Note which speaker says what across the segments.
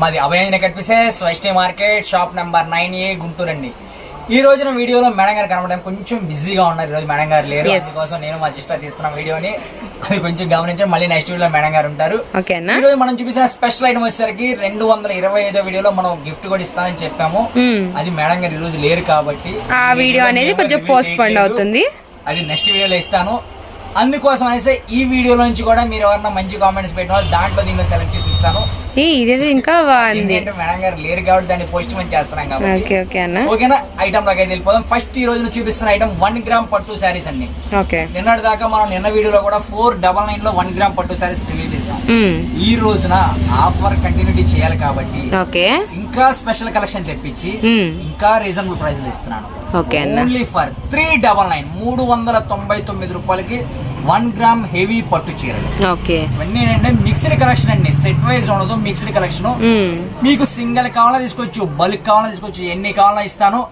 Speaker 1: మాది అభయన కనిపిసెస్ Vaishnavi market shop number nine A Guntur అండి ఈ రోజున వీడియోలో మేడం గారు కనబడడం కొంచెం బిజీగా ఉన్నారు ఈ రోజు మేడం గారు లేరు
Speaker 2: Yes.
Speaker 1: అందుకోసం నేను మా సిస్టర్ తీస్తున్న వీడియోని అది కొంచెం గమనించి మళ్ళీ నెక్స్ట్ వీడియోలో మేడం గారు ఉంటారు
Speaker 2: ఓకేనా
Speaker 1: ఈ రోజు మనం చూపించిన స్పెషల్ ఐటమ్ వచ్చేసరికి రెండు వందల ఇరవై ఐదో వీడియోలో మనం గిఫ్ట్ కూడా ఇస్తామని చెప్పాము
Speaker 2: మ్మ్.
Speaker 1: అది మేడం గారు ఈ రోజు లేరు కాబట్టి
Speaker 2: ఆ వీడియో అనేది కొంచెం postponed. అవుతుంది.
Speaker 1: అది నెక్స్ట్ వీడియోలో ఇస్తాను అందుకోసం అనేసి ఈ వీడియో నుంచి కూడా మీరు ఎవరన్నా మంచి కామెంట్స్ పెట్టిన దాంట్లో దీన్ని సెలెక్ట్ చేసి ఇస్తాను.
Speaker 2: ఇదేదో ఇంకా బాగుంది
Speaker 1: మేడం గారు లేరు కాబట్టి దాన్ని పోస్ట్ మనం చేస్తున్నాం కాబట్టి. ఓకేనా? ఐటమ్ లాగా వెళ్ళిపోదాం. ఫస్ట్ ఈ రోజున చూపిస్తున్న ఐటమ్ వన్ గ్రామ్ పట్టు శారీస్ అండి. నిన్నటి దాకా మనం నిన్న వీడియోలో కూడా ఫోర్ డబల్ నైన్లో వన్ గ్రామ్ పట్టు శారీస్ రిలీజ్ చేసాం. ఈ రోజున ఆఫర్ కంటిన్యూటీ చేయాలి కాబట్టి ఇంకా స్పెషల్ కలెక్షన్ తెప్పించి
Speaker 2: మ్మ్.
Speaker 1: ఇంకా రీజనబుల్ ప్రైస్ ఇస్తున్నాను.
Speaker 2: ఓకే అన్న.
Speaker 1: Only for three double nine మూడు వందల తొంభై తొమ్మిది రూపాయలకి వన్ గ్రామ్ హెవీ పట్టు చీరలు. ఇవన్నీ ఏంటంటే మిక్స్డ్ కలెక్షన్ అండి. సెట్ వైజ్ ఉండదు మిక్స్డ్ కలెక్షన్
Speaker 2: మ్మ్.
Speaker 1: మీకు సింగిల్ కావాలన్నా తీసుకోవచ్చు బల్క్ కావాలన్నా తీసుకోవచ్చు ఎన్ని కావాలన్నా ఇస్తాను.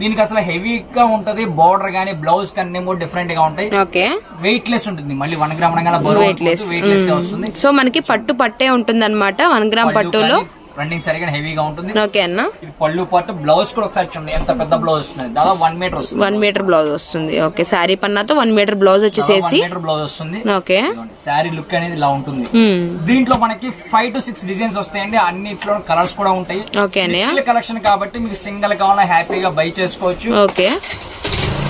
Speaker 1: దీనికి అసలు హెవీగా ఉంటది బార్డర్ గానీ బ్లౌజ్ కన్నీ కూడా డిఫరెంట్గా ఉంటాయి.
Speaker 2: ఓకే
Speaker 1: వెయిట్ లెస్ ఉంటుంది. మళ్ళీ వన్ గ్రామ్
Speaker 2: వెయిట్ లెస్
Speaker 1: వస్తుంది.
Speaker 2: సో మనకి పట్టు పట్టే ఉంటుంది అనమాట వన్ గ్రామ్ పట్టులో.
Speaker 1: రన్నింగ్ సరిగా హెవీగా ఉంటుంది.
Speaker 2: ఓకే అన్న.
Speaker 1: ఇది పళ్ళు పట్టు బ్లౌజ్ కూడా ఒకసారి చూడండి. ఎంత పెద్ద బ్లౌజ్ వస్తుంది. దాదాపు వన్ మీటర్ వస్తుంది.
Speaker 2: వన్ మీటర్ బ్లౌజ్ వస్తుంది. ఓకే. శారీ పన్నాతో వన్ మీటర్ బ్లౌజ్ వచ్చేసేసి
Speaker 1: మీటర్ బ్లౌజ్ వస్తుంది.
Speaker 2: ఓకే.
Speaker 1: శారీ లుక్ అనేది ఇలా ఉంటుంది.
Speaker 2: మ్మ్.
Speaker 1: దీంట్లో మనకి ఫైవ్ టు సిక్స్ డిజైన్స్ వస్తాయండి. అన్నిట్లో కలర్స్ కూడా ఉంటాయి.
Speaker 2: ఓకే
Speaker 1: కలెక్షన్ కాబట్టి మీకు సింగిల్ కావాలన్నా హ్యాపీగా బై చేసుకోవచ్చు.
Speaker 2: ఓకే.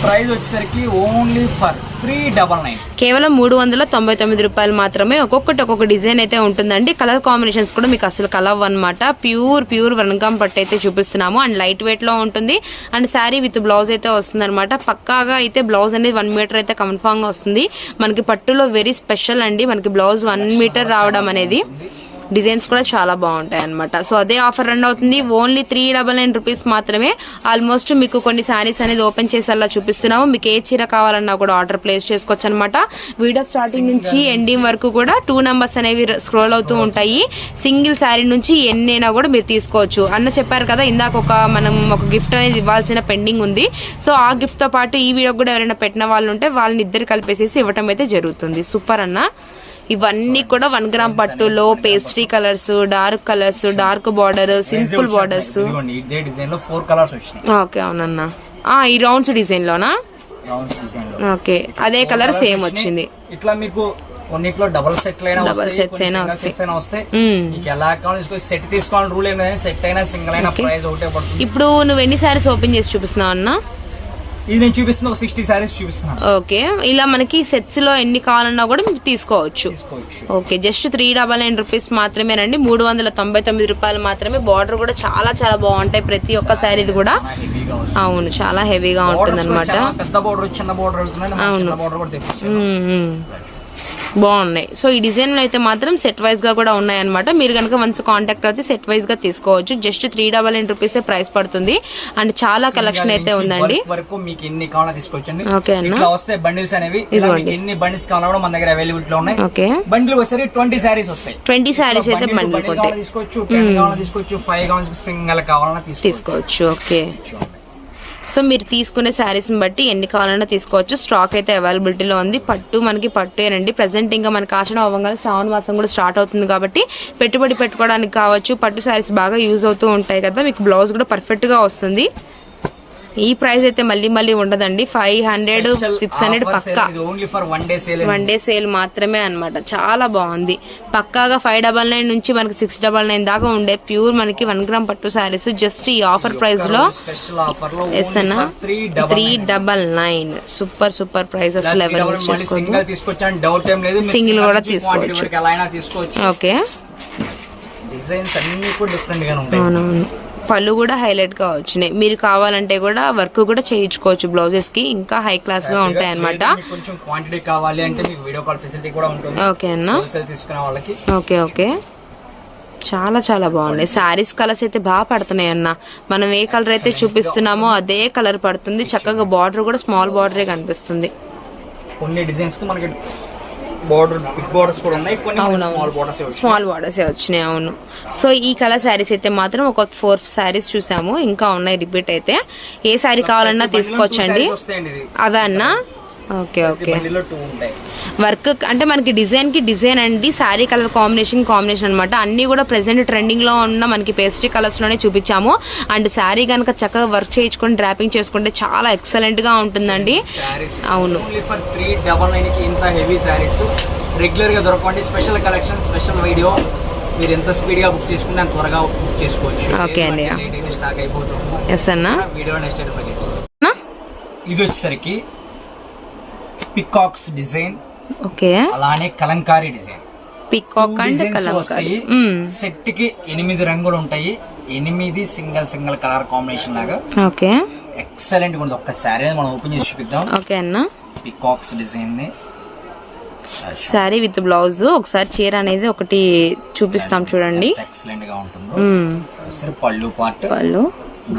Speaker 1: ప్రైస్ వచ్చేసరికి only for three double nine.
Speaker 2: కేవలం మూడు వందల తొంభై తొమ్మిది రూపాయలు మాత్రమే ఒక్కొక్కటి ఒక్కొక్క డిజైన్ అయితే ఉంటుందండి. కలర్ కాంబినేషన్స్ కూడా మీకు అసలు కలవ్ అనమాట ప్యూర్ ప్యూర్ వనకం పట్టు అయితే చూపిస్తున్నాము. అండ్ లైట్ వెయిట్లో ఉంటుంది. అండ్ శారీ విత్ బ్లౌజ్ అయితే వస్తుంది అనమాట పక్కాగా అయితే బ్లౌజ్ అనేది వన్ మీటర్ అయితే కన్ఫామ్గా వస్తుంది. మనకి పట్టులో వెరీ స్పెషల్ అండి. మనకి బ్లౌజ్ వన్ మీటర్ రావడం అనేది. డిజైన్స్ కూడా చాలా బాగుంటాయి అనమాట సో అదే ఆఫర్ రన్ అవుతుంది. Only three double nine rupees మాత్రమే. ఆల్మోస్ట్ మీకు కొన్ని శారీస్ అనేది ఓపెన్ చేసేలా చూపిస్తున్నాము. మీకు ఏ చీర కావాలన్నా కూడా ఆర్డర్ ప్లేస్ చేసుకోవచ్చు అనమాట వీడియో స్టార్టింగ్ నుంచి ఎండింగ్ వరకు కూడా టూ నెంబర్స్ అనేవి స్క్రోల్ అవుతూ ఉంటాయి. సింగిల్ శారీ నుంచి ఎన్నైనా కూడా మీరు తీసుకోవచ్చు. అన్న చెప్పారు కదా ఇందాక ఒక మనం ఒక గిఫ్ట్ అనేది ఇవ్వాల్సిన పెండింగ్ ఉంది. సో ఆ గిఫ్ట్తో పాటు ఈ వీడియో కూడా ఎవరైనా పెట్టిన వాళ్ళు ఉంటే వాళ్ళని ఇద్దరు కలిపేసేసి ఇవ్వటం అయితే జరుగుతుంది. సూపర్ అన్న. ఇవన్నీ కూడా వన్ గ్రామ్ పట్టులో pastel colours dark colours dark border simple borders
Speaker 1: four colours
Speaker 2: okay అవునన్నా. ఈ రౌండ్స్ డిజైన్ లోనా? ఓకే అదే కలర్ సేమ్ వచ్చింది.
Speaker 1: ఇట్లా మీకు కొన్నిట్లో డబల్ సెట్
Speaker 2: sets
Speaker 1: కొన్ని
Speaker 2: అయినా వస్తాయి.
Speaker 1: మీకు ఎలా కావాలి సెట్ తీసుకోవాలని రూల్ ఏం లేదు సెట్ అయినా సింగిల్ అయినా. ప్రైస్ ఒకటే పడుతుంది.
Speaker 2: ఇప్పుడు నువ్వు ఎన్ని సారీస్ ఓపెన్ చేసి చూపిస్తున్నావు అన్న?
Speaker 1: ఇది నేను చూపిస్తున్న ఒక సిక్స్టీ సారీస్ చూపిస్తున్నాను.
Speaker 2: ఓకే. ఇలా మనకి సెట్స్లో ఎన్ని కావాలన్నా కూడా మీరు తీసుకోవచ్చు. Okay just three double nine rupees మాత్రమేనండి. మూడు వందల తొంభై తొమ్మిది రూపాయలు మాత్రమే. బార్డర్ కూడా చాలా చాలా బాగుంటాయి ప్రతి ఒక్క శారీది కూడా. అవును చాలా హెవీగా ఉంటుంది అనమాట
Speaker 1: పెద్ద బోర్డర్ చిన్న బోర్డర్
Speaker 2: అవును.
Speaker 1: బోర్డర్ కూడా
Speaker 2: బాగున్నాయి. సో ఈ డిజైన్లో అయితే మాత్రం సెట్ వైజ్గా కూడా ఉన్నాయి అనమాట మీరు కనుక మంచి కాంటాక్ట్ అయితే సెట్ వైజ్గా తీసుకోవచ్చు. Just three double nine rupees price పడుతుంది. అండ్ చాలా కలెక్షన్ అయితే ఉందండి.
Speaker 1: వరకు మీకు ఎన్ని కావాలో తీసుకోవచ్చండి
Speaker 2: ఓకే.
Speaker 1: ఇట్లా బండిల్స్ అనేవి ఎన్ని బండిల్స్ కావాలో కూడా మన దగ్గర అవైలబిలిటీ లో ఉన్నాయి.
Speaker 2: ఓకే.
Speaker 1: బండిల్ వచ్చేసరికి ట్వంటీ సారీస్ వస్తాయి.
Speaker 2: ట్వంటీ శారీస్ అయితే
Speaker 1: బండిల్ తీసుకోవచ్చు టెన్ కావాలని తీసుకోవచ్చు ఫైవ్ కావాలని సింగల్ కావాలన్నా తీసుకోవచ్చు.
Speaker 2: తీసుకోవచ్చు. ఓకే. సో మీరు తీసుకునే శారీస్ని బట్టి ఎన్ని కావాలన్నా తీసుకోవచ్చు. స్టాక్ అయితే అవైలబిలిటీలో ఉంది. పట్టు మనకి పట్టేనండి ప్రజెంట్ ఇంకా మనకి ఆషాఢం అవ్వగానే శ్రావణ మాసం కూడా స్టార్ట్ అవుతుంది కాబట్టి పెట్టుబడి పెట్టుకోవడానికి కావచ్చు. పట్టు శారీస్ బాగా యూజ్ అవుతూ ఉంటాయి కదా. మీకు బ్లౌజ్ కూడా పర్ఫెక్ట్గా వస్తుంది. ఈ ప్రైస్ అయితే మళ్ళీ మళ్ళీ ఉండదండి. ఫైవ్ హండ్రెడ్ సిక్స్ హండ్రెడ్ పక్కా.
Speaker 1: వన్ డే సేల్
Speaker 2: మాత్రమే అన్నమాట. చాలా బాగుంది. పక్కాగా ఫైవ్ డబల్ నైన్ నుంచి మనకి సిక్స్ డబల్ నైన్ దాకా ఉండే ప్యూర్ మనకి వన్ గ్రామ్ పట్టు శారీస్ జస్ట్ ఈ ఆఫర్
Speaker 1: ప్రైస్లో
Speaker 2: ఎస్ అన్న?
Speaker 1: Three
Speaker 2: double nine super super price అసలు ఎవరు
Speaker 1: సింగిల్
Speaker 2: కూడా తీసుకోవచ్చు. ఓకే
Speaker 1: డిజైన్స్ అన్ని కూడా డిఫరెంట్ గానే ఉంటాయి.
Speaker 2: అవునవును. పళ్ళు కూడా హైలైట్గా వచ్చినాయి. మీరు కావాలంటే కూడా వర్క్ కూడా చేయించుకోవచ్చు బ్లౌజెస్కి. ఇంకా హై క్లాస్గా ఉంటాయి అనమాట
Speaker 1: లేదు, మీకు కొంచెం క్వాంటిటీ కావాలి అంటే మీకు వీడియో కాల్ ఫెసిలిటీ కూడా ఉంటుంది.
Speaker 2: ఓకే అన్న.
Speaker 1: హోల్సేల్ తీసుకునే వాళ్ళకి.
Speaker 2: Okay okay. చాలా చాలా బాగున్నాయి. శారీస్ కలర్స్ అయితే బాగా పడుతున్నాయి అన్న. మనం ఏ కలర్ అయితే చూపిస్తున్నామో అదే కలర్ పడుతుంది. చక్కగా బార్డర్ కూడా స్మాల్ బార్డరే కనిపిస్తుంది.
Speaker 1: కొన్ని డిజైన్స్ మనకి బోర్డర్ బిగ్ బోర్డర్స్ కూడా ఉన్నాయి. కొన్ని స్మాల్ బోర్డర్స్
Speaker 2: స్మాల్ బార్డర్స్ వచ్చినాయి. అవును. సో ఈ కలర్ శారీస్ అయితే మాత్రం ఒక ఫోర్ శారీస్ చూసాము. ఇంకా ఉన్నాయి రిపీట్ అయితే. ఏ శారీ కావాలన్నా తీసుకోవచ్చండి. అవే అన్న? Okay okay.
Speaker 1: బండిలో టూ ఉంటాయి.
Speaker 2: వర్క్ అంటే మనకి డిజైన్కి డిజైన్ అండి శారీ కలర్ కాంబినేషన్ కాంబినేషన్ అన్నమాట. అన్ని కూడా ప్రెసెంట్ ట్రెండింగ్లో ఉన్న మనకి పేస్ట్రీ కలర్స్లోనే చూపించాము. అండ్ శారీ కనుక చక్కగా వర్క్ చేయించుకొని డ్రాపింగ్ చేసుకుంటే చాలా ఎక్సలెంట్గా ఉంటుందండి. అవును.
Speaker 1: ఇంత హెవీ రెగ్యులర్గా దొరకండి స్పెషల్ కలెక్షన్ స్పెషల్ వీడియో మీరు ఎంత స్పీడ్గా బుక్ చేసుకుంటే అంత త్వరగా బుక్ చేసుకోవచ్చు.
Speaker 2: Okay అండి.
Speaker 1: స్టాక్ అయిపోతుంది.
Speaker 2: ఎస్ అన్నా.
Speaker 1: Video next? ఇది వచ్చేసరికి పికాక్స్ డిజైన్
Speaker 2: ఓకే
Speaker 1: అలానే Kalamkari design
Speaker 2: peacock and Kalamkari.
Speaker 1: సెట్కి ఎనిమిది రంగులు ఉంటాయి. ఎనిమిది సింగల్ సింగల్ కలర్ కాంబినేషన్ లాగా.
Speaker 2: ఓకే
Speaker 1: ఎక్సలెంట్గా ఉంది. ఒక్క శారీ మనం ఓపెన్ చేసి చూపిద్దాం.
Speaker 2: ఓకే అన్నా.
Speaker 1: పికాక్స్ డిజైన్ని.
Speaker 2: శారీ విత్ బ్లౌజ్ ఒకసారి చీర అనేది ఒకటి చూపిస్తాం చూడండి.
Speaker 1: ఎక్సలెంట్గా ఉంటుంది. సరే పళ్ళు పార్ట్
Speaker 2: వాళ్ళు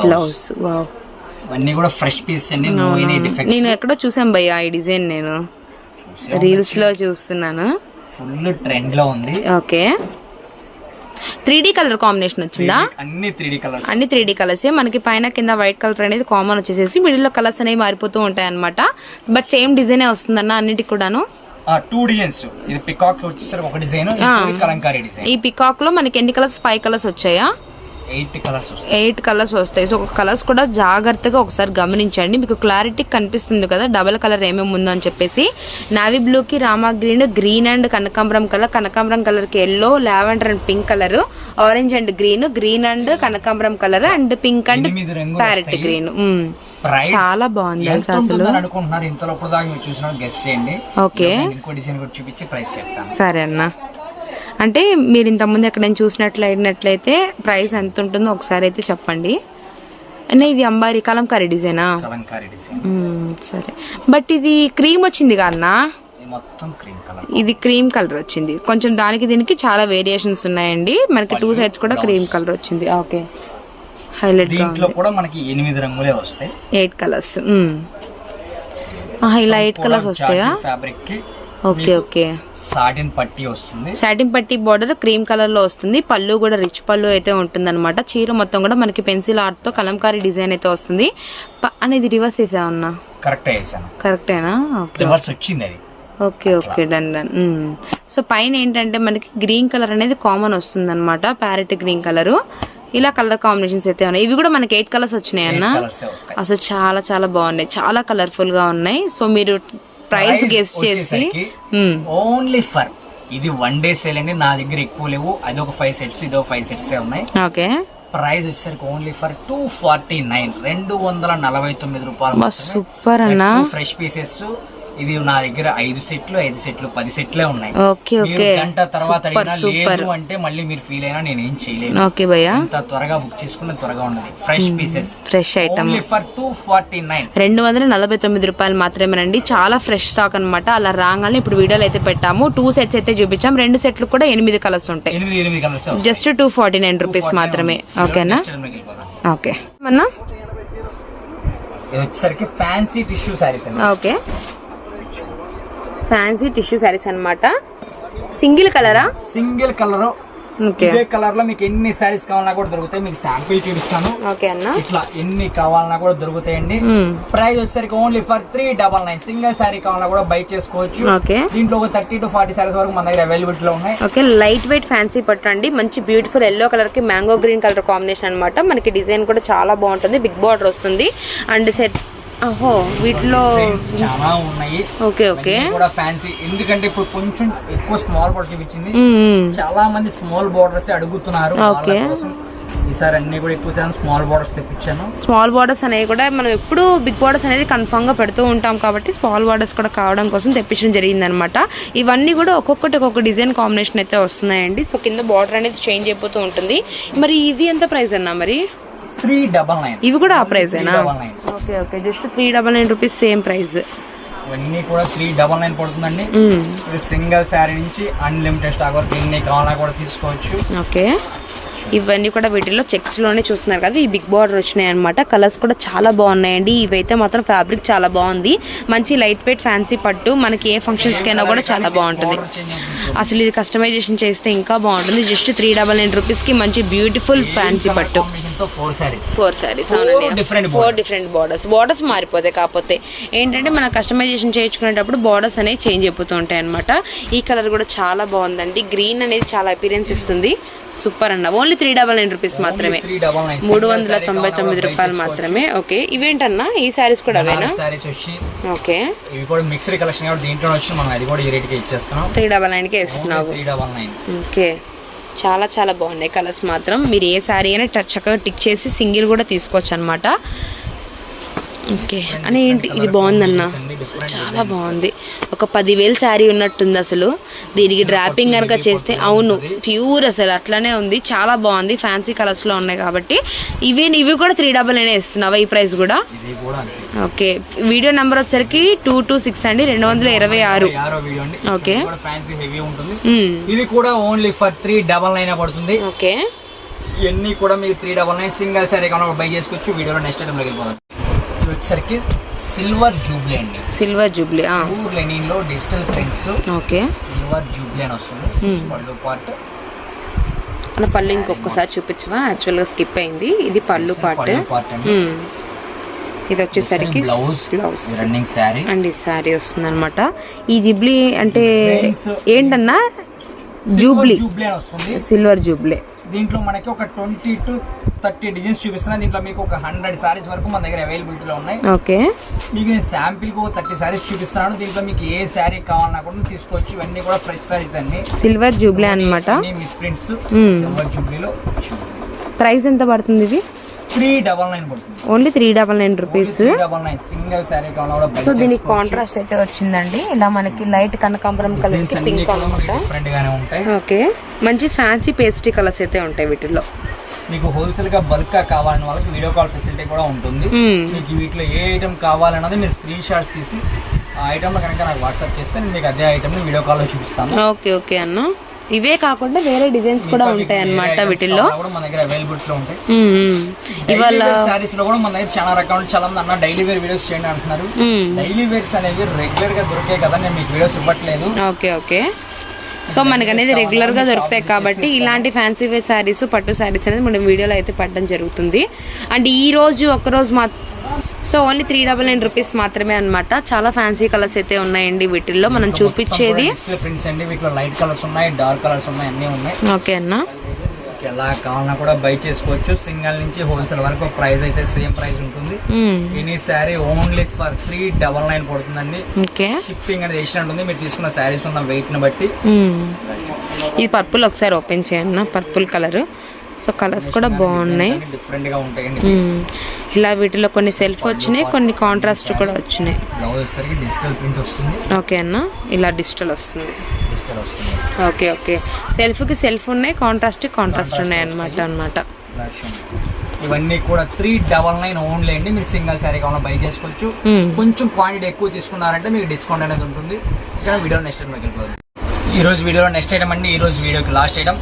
Speaker 2: బ్లౌజ్ వావ్
Speaker 1: ఇవన్నీ కూడా ఫ్రెష్ పీస్ అండి నో ఎనీ డిఫెక్ట్
Speaker 2: నేను ఎక్కడో చూసాను భయ్య ఈ డిజైన్ నేను. రీల్స్లో చూస్తున్నాను.
Speaker 1: ఫుల్ ట్రెండ్లో ఉంది.
Speaker 2: ఓకే. త్రీ కలర్ కాంబినేషన్ వచ్చిందా?
Speaker 1: అన్ని త్రీ డి కలర్స్
Speaker 2: అన్ని త్రీ కలర్స్ మనకి పైన కింద వైట్ కలర్ అనేది కామన్ వచ్చేసేసి మిడిల్లో కలర్స్ అనేవి మారిపోతూ ఉంటాయి అనమాట బట్ సేమ్ డిజైన్ వస్తుందన్న అన్నిటికి కూడాను.
Speaker 1: టూ డిజైన్స్ ఇది పికాక్ వచ్చేసరికి ఒక డిజైన్ కలంకారీ డిజైన్
Speaker 2: ఈ పికాక్లో మనకి ఎన్ని కలర్స్ ఫైవ్ కలర్స్ వచ్చాయా?
Speaker 1: ఎయిట్ కలర్స్ వస్తాయి.
Speaker 2: ఎయిట్ కలర్స్ వస్తాయి. సో కలర్స్ కూడా జాగ్రత్తగా ఒకసారి గమనించండి. మీకు క్లారిటీ కనిపిస్తుంది కదా డబల్ కలర్ ఏమేమి ఉందో అని చెప్పేసి. నావీ బ్లూ కి రామా గ్రీన్ గ్రీన్ అండ్ కనకాంబరం కలర్. కనకాంబరం కలర్కి yellow lavender and pink colour. Orange and green green and కనకాంబరం colour and pink and parrot. Green. చాలా బాగుంది అసలు?
Speaker 1: అనుకుంటున్నారు? ఇంతలో ఇప్పుడు దాకా మీరు చూసిన గెస్ చేయండి.
Speaker 2: ఓకే.
Speaker 1: ఇంకో డిజైన్ కూడా చూపించి ప్రైస్ చెప్తాను.
Speaker 2: సరే అన్న. అంటే మీరు ఇంతకుముందు ఎక్కడ చూసినట్లు అయినట్లయితే ప్రైస్ ఎంత ఉంటుందో ఒకసారి అయితే చెప్పండి. అన్న ఇది అంబారి కలంకారీ డిజైనా? సరే. బట్ ఇది క్రీమ్ వచ్చింది కన్నా
Speaker 1: ఇది క్రీమ్ కలర్.
Speaker 2: ఇది క్రీమ్ కలర్ వచ్చింది. కొంచెం దానికి దీనికి చాలా వేరియేషన్స్ ఉన్నాయండి. మనకి టూ సైడ్స్ కూడా క్రీమ్ కలర్ వచ్చింది. ఓకే. హైలైట్గా
Speaker 1: దీంట్లో కూడా మనకి ఎనిమిది రంగులే వస్తాయి.
Speaker 2: ఎయిట్ కలర్స్ ఇలా ఎయిట్ కలర్స్ వస్తాయా?
Speaker 1: ఫ్యాబ్రిక్కి
Speaker 2: ఓకే ఓకే.
Speaker 1: సాటిన్ పట్టి వస్తుంది.
Speaker 2: సాటిన్ పట్టి బార్డర్ క్రీమ్ కలర్లో వస్తుంది. పళ్ళు కూడా రిచ్ పళ్ళు అయితే ఉంటుంది అనమాట చీర మొత్తం కూడా మనకి పెన్సిల్ ఆర్ట్తో కలంకారీ డిజైన్ అయితే వస్తుంది. అనేది రివర్స్ వేసా ఉన్నా
Speaker 1: కరెక్ట్ వేసాను.
Speaker 2: కరెక్టేనా? ఓకే.
Speaker 1: రివర్స్ వచ్చింది అది.
Speaker 2: Okay okay done done. So పైన ఏంటంటే మనకి గ్రీన్ కలర్ అనేది కామన్ వస్తుంది అనమాట ప్యారెట్ గ్రీన్ కలర్. ఇలా కలర్ కాంబినేషన్స్ అయితే ఉన్నాయి. ఇవి కూడా మనకి ఎయిట్ కలర్స్ వచ్చినాయి అన్న? అసలు చాలా చాలా బాగున్నాయి. చాలా కలర్ఫుల్గా ఉన్నాయి. సో మీరు ప్రైస్ గెస్ చేసి.
Speaker 1: ఓన్లీ ఫర్ ఇది వన్ డే సేల్ అండి. నా దగ్గర ఎక్కువ లేవు. అది ఒక ఫైవ్ సెట్స్ ఇది ఒక ఫైవ్ సెట్స్ ఉన్నాయి.
Speaker 2: ఓకే.
Speaker 1: ప్రైస్ వచ్చేసరికి only for two forty nine రెండు వందల నలభై తొమ్మిది రూపాయలు
Speaker 2: సూపర్ అన్న.
Speaker 1: ఫ్రెష్ పీసెస్ ఇది నా దగ్గర ఐదు సెట్లు ఐదు సెట్లు పది సెట్లే ఉన్నాయి.
Speaker 2: ఓకే
Speaker 1: మీరు
Speaker 2: ఓకే.
Speaker 1: గంట తర్వాత అడిగినా లేదు అంటే మళ్ళీ మీరు ఫీల్ అయినా నేను ఏం చేయలేను.
Speaker 2: ఓకే భయ్యా.
Speaker 1: అంత త్వరగా బుక్ చేసుకున్న త్వరగా ఉన్నది fresh pieces
Speaker 2: fresh item
Speaker 1: for two forty nine
Speaker 2: రెండు వందల నలభై తొమ్మిది రూపాయలు మాత్రమేనండి. చాలా ఫ్రెష్ స్టాక్ అన్నమాట. అలా రాగానే ఇప్పుడు వీడియోలో అయితే పెట్టాము. టూ సెట్స్ అయితే చూపించాం. రెండు సెట్లు కూడా ఎనిమిది కలర్స్ ఉంటాయి. Just two forty nine rupees మాత్రమే. ఓకేనా? ఓకే. అన్నా
Speaker 1: ఇది వచ్చేసరికి ఫ్యాన్సీ టిష్యూ శారీస్ అండి
Speaker 2: ఓకే. ఫ్యాన్సీ టిష్యూ శారీస్ అన్నమాట. సింగిల్ కలరా?
Speaker 1: Single colour. ఇదే కలర్లో మీకు ఎన్ని శారీస్ కావాలన్నా కూడా దొరుకుతాయి. మీకు శాంపిల్ చూపిస్తాను.
Speaker 2: ఓకే అన్న.
Speaker 1: ఇట్లా ఎన్ని కావాలన్నా కూడా దొరుకుతాయండి. ప్రైస్ వచ్చేసరికి only for three double nine single sari కావాలన్నా కూడా బై చేసుకోవచ్చు.
Speaker 2: ఓకే.
Speaker 1: దీంట్లో ఒక థర్టీ టు ఫార్టీ శారీస్ వరకు మన దగ్గర అవైలబిలిటీ లో ఉన్నాయి.
Speaker 2: ఓకే లైట్ వెయిట్ ఫ్యాన్సీ పట్టు అండి. మంచి బ్యూటిఫుల్ ఎల్లో కలర్కి మ్యాంగో గ్రీన్ కలర్ కాంబినేషన్ అన్నమాట. మనకి డిజైన్ కూడా చాలా బాగుంటుంది. బిగ్ బార్డర్ వస్తుంది. అండ్ సెట్ ఓహో వీటిలో
Speaker 1: చాలా ఉన్నాయి.
Speaker 2: Okay okay.
Speaker 1: కూడా ఫ్యాన్సీ ఎందుకంటే ఇప్పుడు కొంచెం ఎక్కువ స్మాల్ బోర్డర్
Speaker 2: మ్మ్.
Speaker 1: చాలా మంది స్మాల్ బోర్డర్స్ అడుగుతున్నారు. కోసం ఈసారి అన్ని కూడా ఎక్కువ శాతం స్మాల్ బోర్డర్స్ తెప్పించాను.
Speaker 2: స్మాల్ బార్డర్స్ అనేవి కూడా మనం ఎప్పుడు బిగ్ బార్డర్స్ అనేది కన్ఫామ్గా పెడుతూ ఉంటాం కాబట్టి స్మాల్ బార్డర్స్ కూడా కావడం కోసం తెప్పించడం జరిగింది అనమాట ఇవన్నీ కూడా ఒక్కొక్కటి ఒక్కొక్క డిజైన్ కాంబినేషన్ అయితే వస్తున్నాయండి. సో కింద బార్డర్ అనేది చేంజ్ అయిపోతూ ఉంటుంది. మరి ఇది ఎంత ప్రైస్ అన్నా మరి?
Speaker 1: Three double nine.
Speaker 2: ఇవి కూడా ఆ
Speaker 1: nine.
Speaker 2: Okay okay. Just three double nine rupees same price.
Speaker 1: ఇవన్నీ కూడా త్రీ డబల్ నైన్ పడుతుందండి. ఇది సింగిల్ శారీ నుంచి అన్లిమిటెడ్ స్టాక్ వరకు ఎన్ని కావాలన్నా కూడా తీసుకోవచ్చు.
Speaker 2: ఓకే. ఇవన్నీ కూడా వీటిలో చెక్స్లోనే చూస్తున్నారు కదా ఈ బిగ్ బార్డర్ వచ్చినాయి అనమాట కలర్స్ కూడా చాలా బాగున్నాయండి. ఇవైతే మాత్రం ఫ్యాబ్రిక్ చాలా బాగుంది. మంచి లైట్ వెయిట్ ఫ్యాన్సీ పట్టు. మనకి ఏ ఫంక్షన్స్ కైనా కూడా చాలా బాగుంటుంది. అసలు ఇది కస్టమైజేషన్ చేస్తే ఇంకా బాగుంటుంది. జస్ట్ త్రీ డబల్ నైన్ రూపీస్కి మంచి బ్యూటిఫుల్ ఫ్యాన్సీ పట్టు.
Speaker 1: తో four saris
Speaker 2: four saris four. Different borders borders మారిపోతాయి కాకపోతే ఏంటంటే మన కస్టమైజేషన్ చేయించుకునేటప్పుడు బార్డర్స్ అనేవి చేంజ్ అయిపోతూ ఉంటాయి అనమాట ఈ కలర్ కూడా చాలా బాగుందండి. గ్రీన్ అనేది చాలా అపీరెన్స్ ఇస్తుంది. సూపర్ అన్న. Only three double nine rupees మాత్రమే. మూడు వందల తొంభై తొమ్మిది రూపాయలు మాత్రమే. ఓకే ఇవేంటన్నా? ఈ సారీస్ కూడా అవేనా? ఓకే
Speaker 1: ఇవి కూడా మిక్స్డ్ కలెక్షన్ కాబట్టి దీంట్లో వచ్చి మనం అది కూడా ఈ రేట్కి ఇచ్చేస్తున్నాం.
Speaker 2: త్రీ డబల్ నైన్కే ఇస్తున్నావు.
Speaker 1: త్రీ డబల్ నైన్
Speaker 2: ఓకే చాలా చాలా బాగున్నాయి కలర్స్ మాత్రం. మీరు ఏ శారీ అయినా టచ్ చక్కగా టిక్ చేసి సింగిల్ కూడా తీసుకోవచ్చు అనమాట ఓకే. అని ఏంటి? ఇది బాగుందన్న. చాలా బాగుంది. ఒక పదివేలు శారీ ఉన్నట్టుంది అసలు. దీనికి డ్రాపింగ్ కనుక చేస్తే అవును ప్యూర్ అసలు అట్లానే ఉంది. చాలా బాగుంది. ఫ్యాన్సీ కలర్స్లో ఉన్నాయి కాబట్టి. ఇవి ఇవి కూడా త్రీ డబల్ అయినా ఇస్తున్నావా ఈ ప్రైస్ కూడా? ఓకే. వీడియో నెంబర్ వచ్చరికి టూ టూ సిక్స్ అండి రెండు వందల ఇరవై ఆరు. Okay.
Speaker 1: ఇది కూడా only for three double nine పడుతుంది.
Speaker 2: ఓకే.
Speaker 1: ఇవన్నీ కూడా మీరు three double nine single sari కావాలి బై చేసుకోవచ్చు. వీడియోలో నెక్స్ట్ టైం వెళ్ళిపోతాం వచ్చేసరికి సిల్వర్ జూబ్లీ అండి.
Speaker 2: Silver jubilee
Speaker 1: pure లెనిన్లో digital prints.
Speaker 2: Okay.
Speaker 1: Silver jubilee అని వస్తుంది. పళ్ళు పార్ట్.
Speaker 2: మన పళ్ళు ఇంకొకసారి చూపించవా? యాక్చువల్గా స్కిప్ అయింది. ఇది పళ్ళు పార్ట్. మ్మ్. ఇది వచ్చేసరికి
Speaker 1: blouse
Speaker 2: blouse
Speaker 1: running sari
Speaker 2: and ఈ సారీ వస్తుంది అనమాట ఈ జిబ్లీ అంటే. ఏంటన్నా? జూబ్లీ
Speaker 1: జూబ్లీ అని వస్తుంది.
Speaker 2: సిల్వర్ జూబ్లీ
Speaker 1: దీంట్లో మనకి ఒక ట్వంటీ టు థర్టీ డిజైన్స్ చూపిస్తున్నాయి దీంట్లో మీకు ఒక హండ్రెడ్ సారీస్ వరకు మన దగ్గర అవైలబిలిటీలో ఉన్నాయి.
Speaker 2: ఓకే.
Speaker 1: మీకు నేను శాంపిల్కు థర్టీ సారీస్ చూపిస్తున్నాను. దీంట్లో మీకు ఏ శారీ కావాలన్నా కూడా తీసుకోవచ్చు. ఇవన్నీ కూడా ఫ్రెష్ సారీస్ అన్ని.
Speaker 2: సిల్వర్ జూబ్లీ అన్నమాట.
Speaker 1: మిస్ ప్రింట్స్. సిల్వర్ జూబ్లీలో
Speaker 2: ప్రైస్ ఎంత పడుతుంది ఇది?
Speaker 1: Three double nine
Speaker 2: only three double nine rupees.
Speaker 1: Three double nine single కూడా
Speaker 2: సో దీనికి కాంట్రాస్ట్ అయితే వచ్చిందండి. ఇలా మనకి లైట్ కనకాంబరం కలర్కి పింక్ అనమాట
Speaker 1: డిఫరెంట్ గానే ఉంటాయి.
Speaker 2: ఓకే. మంచి ఫ్యాన్సీ పేస్ట్రీ కలర్స్ అయితే ఉంటాయి వీటిల్లో.
Speaker 1: మీకు హోల్సేల్గా బల్క్గా కావాలని వాళ్ళకి వీడియో కాల్ ఫెసిలిటీ కూడా ఉంటుంది.
Speaker 2: మ్మ్.
Speaker 1: మీకు వీటిలో ఏ ఐటమ్ కావాలన్నది మీరు స్క్రీన్ షాట్స్ తీసి ఆ ఐటమ్ కనుక నాకు వాట్సాప్ చేస్తే నేను మీకు అదే ఐటమ్ వీడియో కాల్లో చూపిస్తాను.
Speaker 2: ఓకే ఓకే అన్న. ఇవే కాకుండా వేరే డిజైన్స్ కూడా ఉంటాయి అన్నమాట వీటిల్లో.
Speaker 1: కావాలన్నా కూడా మన దగ్గర అవైలబిలిటీ లో ఉంటాయి.
Speaker 2: మ్మ్, మ్మ్. ఇవాళ
Speaker 1: సారీస్లో కూడా మన దగ్గర చాలా రకాలు చాలా మంది అన్న డైలీ వేర్ వీడియోస్ చేయండి అంటున్నారు.
Speaker 2: మ్మ్.
Speaker 1: డైలీ వేర్స్ అనేవి రెగ్యులర్గా దొరికే కదా నేను మీకు వీడియోస్ ఇవ్వట్లేదు.
Speaker 2: Okay okay. సో మనకి అనేది రెగ్యులర్గా దొరుకుతాయి కాబట్టి ఇలాంటి ఫ్యాన్సీ వేర్ శారీస్ పట్టు శారీస్ అనేది మనం వీడియోలో అయితే పడడం జరుగుతుంది. అండ్ ఈ రోజు ఒక రోజు మా so only three double nine rupees మాత్రమే అన్నమాట. చాలా ఫ్యాన్సీ కలర్స్ అయితే ఉన్నాయండి వీటిల్లో. మనం చూపించేది
Speaker 1: ప్రింట్స్ అండి. వీటిలో లైట్ కలర్స్ ఉన్నాయి డార్క్ కలర్స్ ఉన్నాయి అన్ని ఉన్నాయి.
Speaker 2: ఓకే అన్న.
Speaker 1: ఎలా కావాలన్నా కూడా బై చేసుకోవచ్చు. సింగల్ నుంచి హోల్సేల్ వరకు ప్రైస్ అయితే సేమ్ ప్రైస్ ఉంటుంది.
Speaker 2: మ్మ్.
Speaker 1: Any sari only for three double nine పడుతుందండి.
Speaker 2: ఓకే.
Speaker 1: షిప్పింగ్ అనేది చేసినట్టు ఉంటుంది మీరు తీసుకున్న శారీస్ ఉన్న వెయిట్ని బట్టి.
Speaker 2: మ్మ్. ఇది పర్పుల్ ఒకసారి ఓపెన్ చేయన్న పర్పుల్ కలర్ సో కలర్స్ కూడా బాగున్నాయి.
Speaker 1: డిఫరెంట్గా ఉంటాయండి.
Speaker 2: మ్మ్. ఇలా వీటిలో కొన్ని సెల్ఫ్ వచ్చినాయి కొన్ని కాంట్రాస్ట్ కూడా వచ్చినాయి. ఓకే అన్న ఇలా డిజిటల్ వస్తుంది. Okay okay. సెల్ఫ్కి సెల్ఫ్ ఉన్నాయి కాంట్రాస్ట్ కాంట్రాస్ట్ ఉన్నాయి అనమాట అనమాట.
Speaker 1: ఇవన్నీ కూడా త్రీ డబల్ నైన్ ఓన్లీ అండి. మీరు సింగల్ శారీ కావాలన్నా బై చేసుకోవచ్చు.
Speaker 2: మ్మ్.
Speaker 1: కొంచెం క్వాంటిటీ ఎక్కువ తీసుకున్నారంటే మీకు డిస్కౌంట్ అనేది ఉంటుంది. ఇక్కడ వీడియో నెక్స్ట్ టైం వెళ్ళిపోతుంది ఈ రోజు వీడియోలో నెక్స్ట్ ఐటమ్ అండి. ఈ రోజు వీడియోకి లాస్ట్ ఐటమ్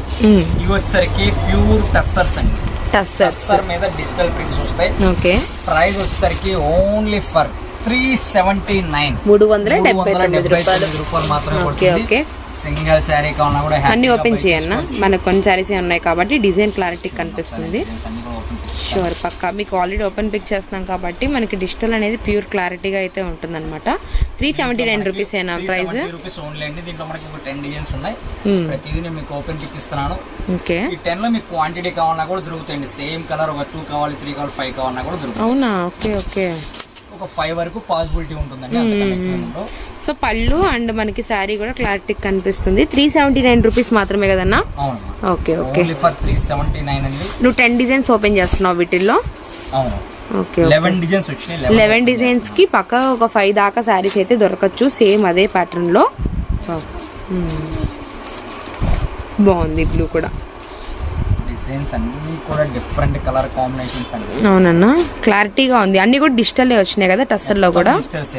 Speaker 1: ఇవి వచ్చేసరికి ప్యూర్ టస్సర్స్ అండి. టస్సర్ మీద డిజిటల్ ప్రింట్స్ వస్తాయి.
Speaker 2: ఓకే
Speaker 1: ప్రైస్ వచ్చేసరికి only for three seventy nine
Speaker 2: మూడు వందల డెబ్బై రూపాయలు.
Speaker 1: మాత్రమే
Speaker 2: ఓకే
Speaker 1: సింగిల్ శారీ కావాలన్నా కూడా
Speaker 2: అన్ని ఓపెన్ చేయన్న. మనకు కొన్ని సారీస్ ఉన్నాయి కాబట్టి డిజైన్ క్లారిటీ కనిపిస్తుంది. షూర్ పక్కా. మీకు ఆల్రెడీ ఓపెన్ పిక్ చేస్తున్నాం కాబట్టి మనకి డిజిటల్ అనేది ప్యూర్ క్లారిటీగా అయితే ఉంటుంది అనమాట త్రీ సెవెంటీ నైన్ రూపీస్ ఏనా ప్రైస్
Speaker 1: 370 రూపీస్ ఓన్లీ అండి. దీంట్లో మనకి ఒక టెన్ డిజైన్స్ ఉన్నాయి. ప్రతిదీ నేను మీకు ఓపెన్ పిక్ ఇస్తున్నాను.
Speaker 2: ఓకే
Speaker 1: ఈ టెన్లో మీకు క్వాంటిటీ కావాలన్నా కూడా దొరుకుతాయండి. సేమ్ కలర్ ఒక టూ కావాలి త్రీ కావాలి ఫైవ్ కావాలన్నా కూడా
Speaker 2: అవునా? ఓకే ఓకే
Speaker 1: ఒక ఫైవ్ వరకు పాసిబిలిటీ ఉంటుందండి.
Speaker 2: సో పళ్ళు అండ్ మనకి శారీ కూడా క్లారిటీ కనిపిస్తుంది. త్రీ సెవెంటీ నైన్ రూపీస్ మాత్రమే కదన్నా? Okay okay.
Speaker 1: For three seventy nine అండి.
Speaker 2: నువ్వు టెన్ డిజైన్స్ ఓపెన్ చేస్తున్నావు వీటిల్లో?
Speaker 1: అవును. లెవెన్
Speaker 2: డిజైన్స్కి పక్క ఒక ఫైవ్ దాకా శారీస్ అయితే దొరకచ్చు సేమ్ అదే ప్యాటర్న్లో. బాగుంది బ్లూ కూడా.
Speaker 1: డిజైన్స్ అన్ని కూడా డిఫరెంట్ కలర్ కాంబినేషన్స్ అండి.
Speaker 2: అవునన్నా? క్లారిటీగా ఉంది. అన్ని కూడా డిజిటల్ వచ్చినాయి కదా టస్సర్లో కూడా
Speaker 1: digitals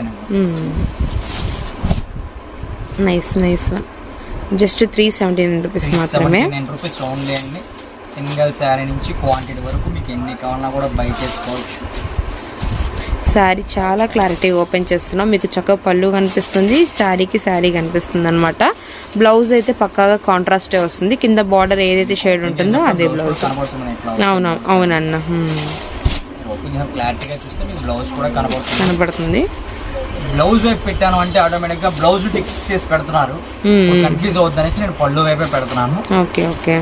Speaker 2: nice nice. Just three seventy nine rupees మాత్రమే.
Speaker 1: నైన్ రూపీస్ ఓన్లీ అండి. సింగిల్ శారీ నుంచి క్వాంటిటీ వరకు మీకు ఎన్ని కావాలన్నా కూడా బై చేసుకోవచ్చు.
Speaker 2: శారీ చాలా క్లారిటీ ఓపెన్ చేస్తున్నాం. మీకు చక్కగా పళ్ళు కనిపిస్తుంది. శారీకి శారీ కనిపిస్తుంది అనమాట బ్లౌజ్ అయితే పక్కాగా కాంట్రాస్టే వస్తుంది. కింద బార్డర్ ఏదైతే షేడ్ ఉంటుందో అదే బ్లౌజ్ అవును? అవునన్న.
Speaker 1: మీకు బ్లౌజ్ కనబడుతుంది. వైపు పెట్టాను అంటే ఆటోమేటిక్గా బ్లౌజ్ ఫిక్స్ చేసి పెడుతున్నారు. కన్ఫ్యూజ్ అవుతుందనేసి నేను పళ్ళు వైపే పెడుతున్నాను.
Speaker 2: Okay okay.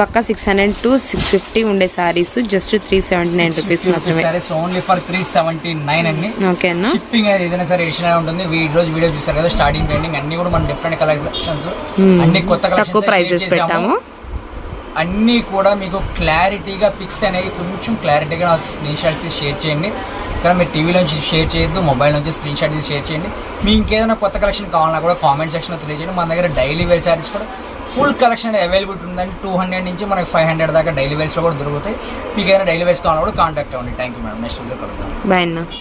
Speaker 2: పక్క six hundred to six fifty ఉండే saris just three seventy nine rupees మాత్రమే.
Speaker 1: Only for three seventy nine అండి.
Speaker 2: ఓకే అన్న.
Speaker 1: షిప్పింగ్ అనేది ఏదైనా సరే ఏషియన్ ఉంటుంది. ఈ రోజు వీడియో చూసారు కదా స్టార్టింగ్ ట్రెండింగ్ అన్ని కూడా మన డిఫరెంట్ కలెక్షన్స్
Speaker 2: మ్మ్.
Speaker 1: అన్ని కొత్త
Speaker 2: తక్కువ
Speaker 1: చేసాము.
Speaker 2: పెట్టాము.
Speaker 1: అన్ని కూడా మీకు క్లారిటీగా పిక్స్ అనేది కొంచెం క్లారిటీగా నాకు స్క్రీన్ షాట్ తీసి షేర్ చేయండి. కానీ మీరు టీవీ నుంచి షేర్ చేయొద్దు మొబైల్ నుంచి స్క్రీన్ షాట్ తీసి షేర్ చేయండి. మీ ఇంకేదైనా కొత్త కలెక్షన్ కావాలన్నా కూడా కామెంట్ సెక్షన్లో తెలియజేయండి. మన దగ్గర డైలీ వేర్ శారీస్ కూడా ఫుల్ కలెక్షన్ అవైలబిలిటీ ఉందండి. టూ హండ్రెడ్ నుంచి మనకి ఫైవ్ హండ్రెడ్ దాకా డైలీ వైస్లో కూడా దొరుకుతాయి. మీకు ఏదైనా డైలీ వైస్ కావాలన్నా కూడా కాంటాక్ట్ అవ్వండి. Thank you madam. Next video కలుగుతాం
Speaker 2: bye అన్న.